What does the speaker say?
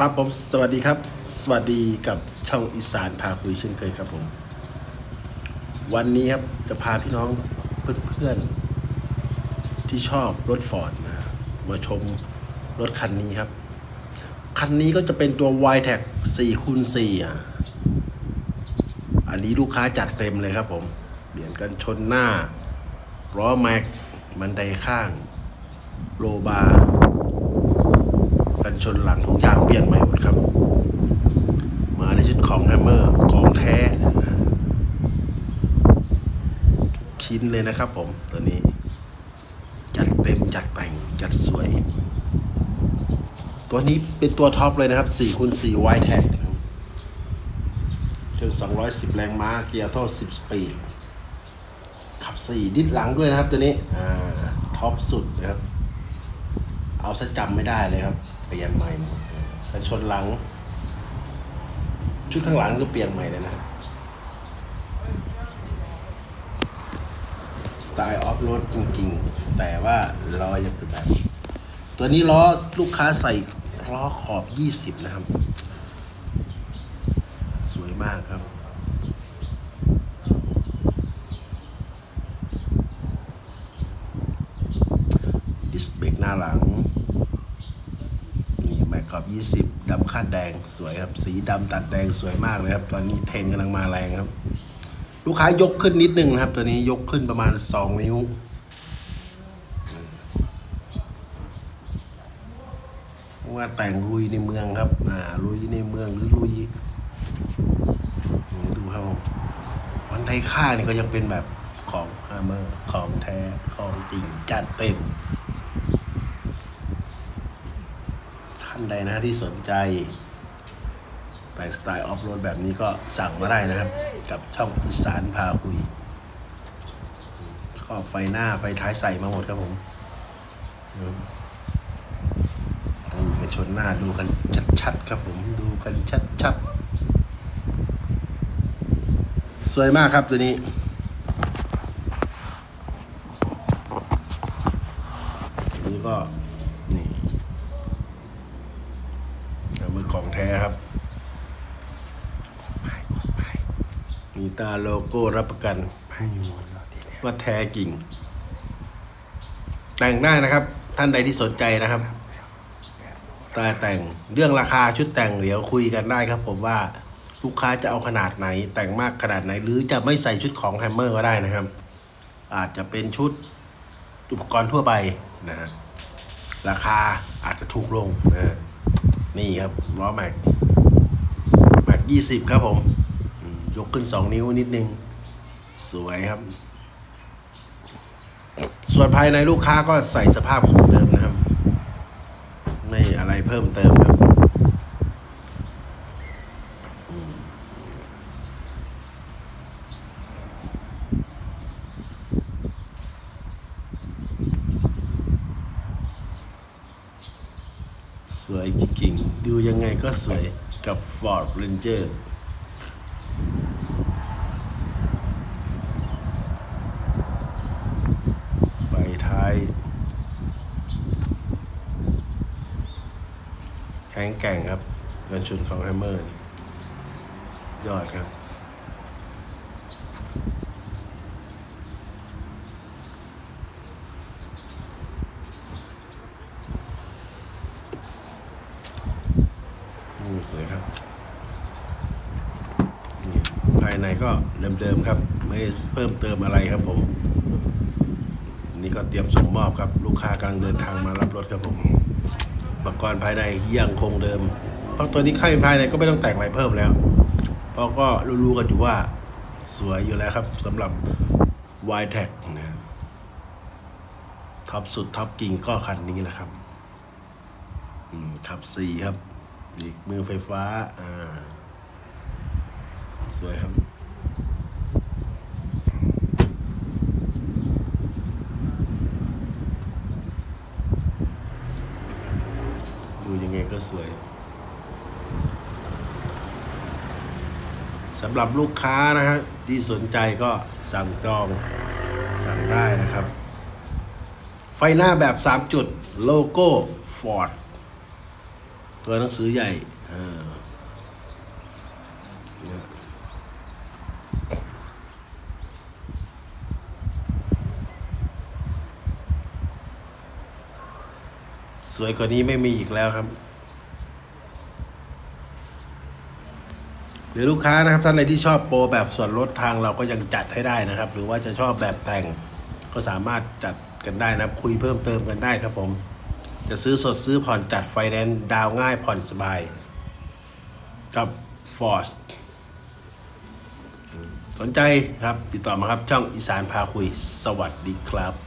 ครับผมสวัสดีครับ สวัสดีกับช่องอีสานพาคุยเช่นเคยครับผม วันนี้ครับจะพาพี่น้องเพื่อนๆที่ชอบรถฟอร์ดนะมาชมรถคันนี้ครับ คันนี้ก็จะเป็นตัว y t e c 4คูณ4อะอันนี้ลูกค้าจัดเต็มเลยครับผมเปลี่ยนกันชนหน้าล้อแม็กบันไดข้าง โลบาร์ กันชนหลังทุกอย่างเปลี่ยนใหม่หมดครับ มาในชุดของแฮมเมอร์ของแท้ทุกชิ้นเลยนะครับผมตัวนี้ จัดเต็มจัดแต่งจัดสวย ตัวนี้เป็นตัวท็อปเลยนะครับ4คูณ4 y t a g เครื่อง210 แรงม้าเกียร์โท10 สปีดขับ 4 ดิสหลังด้วยนะครับตัวนี้ อ่า ท็อปสุดนะครับ เอาซะจำไม่ได้เลยครับเปลี่ยนใหม่หมดกันชนหลัง ชุดข้างหลังก็เปลี่ยนใหม่เลยนะสไตล์ออฟโรดจริงๆ แต่ว่าล้อยังเป็นแบบ ตัวนี้ล้อลูกค้าใส่ล้อขอบ 20 นะครับ สวยมากครับดิสเบรกหน้าหลัง กขอบ20ดำคาดแดงสวยครับ สีดำตัดแดงสวยมากเลยครับ ตอนนี้เทรนกำลังมาแรงครับ ลูกค้ายกขึ้นนิดนึงนะครับ ตัวนี้ยกขึ้นประมาณ 2 นิ้วว่าแต่งลุยในเมืองครับอ่าลุยในเมืองหรือลุยดูครับผมวันไทยค่านี่ก็ยังเป็นแบบของฮาร์เมอร์ของแท้ของจริงจัดเต็ม ท่านใดนะที่สนใจไปสไตล์ออฟโรดแบบนี้ก็สั่งมาได้นะครับ กับช่องอีสานพาคุยก็ไฟหน้าไฟท้ายใส่มาหมดครับผมนี่ไปชนหน้าดูกันชัดๆครับผมดูกันชัดๆ สวยมากครับตัวนี้ตัวนี้ก็ นี่ เอามือของแท้ครับ มีตาโลโก้รับประกันว่าแท้จริง แต่งได้นะครับ ท่านใดที่สนใจนะครับตาแต่งเรื่องราคาชุดแต่งเดี๋ยวคุยกันได้ครับ ผมว่าลูกค้าจะเอาขนาดไหน แต่งมากขนาดไหน หรือจะไม่ใส่ชุดของแฮมเมอร์ก็ได้นะครับ อาจจะเป็นชุดอุปกรณ์ทั่วไปนะฮะราคาอาจจะถูกลงนะนี่ครับล้อแม็กแม็กยี่สิบครับผมอืม ยกขึ้นสองนิ้วนิดนึง สวยครับ ส่วนภายในลูกค้าก็ใส่สภาพของเดิมนะครับ ไม่อะไรเพิ่มเติมครับสวยจริงๆ ดูยังไงก็สวยกับ Ford Ranger ไฟท้าย แข็งแกร่งครับกันชุนของแฮมเมอร์ยอดครับนี่สวยครับ ภายในก็เดิมๆครับ ไม่เพิ่มเติมอะไรครับผม นี่ก็เตรียมส่งมอบครับ ลูกค้ากำลังเดินทางมารับรถครับผม ปกรณ์ภายในยังคงเดิม เพราะตัวนี้ค่ายภายในก็ไม่ต้องแต่งอะไรเพิ่มแล้ว เพราะก็รู้ๆกันอยู่ว่าสวยอยู่แล้วครับสำหรับ y t e c นะท็อปสุดท็อปกิ่งก็คันนี้แหละครับขับสี่ครับอีกมือไฟฟ้า อ่า สวยครับ ดูยังไงก็สวย สำหรับลูกค้านะฮะที่สนใจก็สั่งจองสั่งได้นะครับ ไฟหน้าแบบ 3 จุดโลโก้ Ford ตัวหนังสือใหญ่สวยกว่านี้ไม่มีอีกแล้วครับ รือลูกค้านะครับท่านใดที่ชอบโปรแบบส่วนลดทางเราก็ยังจัดให้ได้นะครับ หรือว่าจะชอบแบบแต่งก็สามารถจัดกันได้นะคุยเพิ่มเติมกันได้ครับผม จะซื้อสดซื้อผ่อนจัดไฟแนนซ์ดาวง่ายผ่อนสบาย กับฟอร์สสนใจครับติดต่อมาครับช่องอีสานพาคุย สวัสดีครับ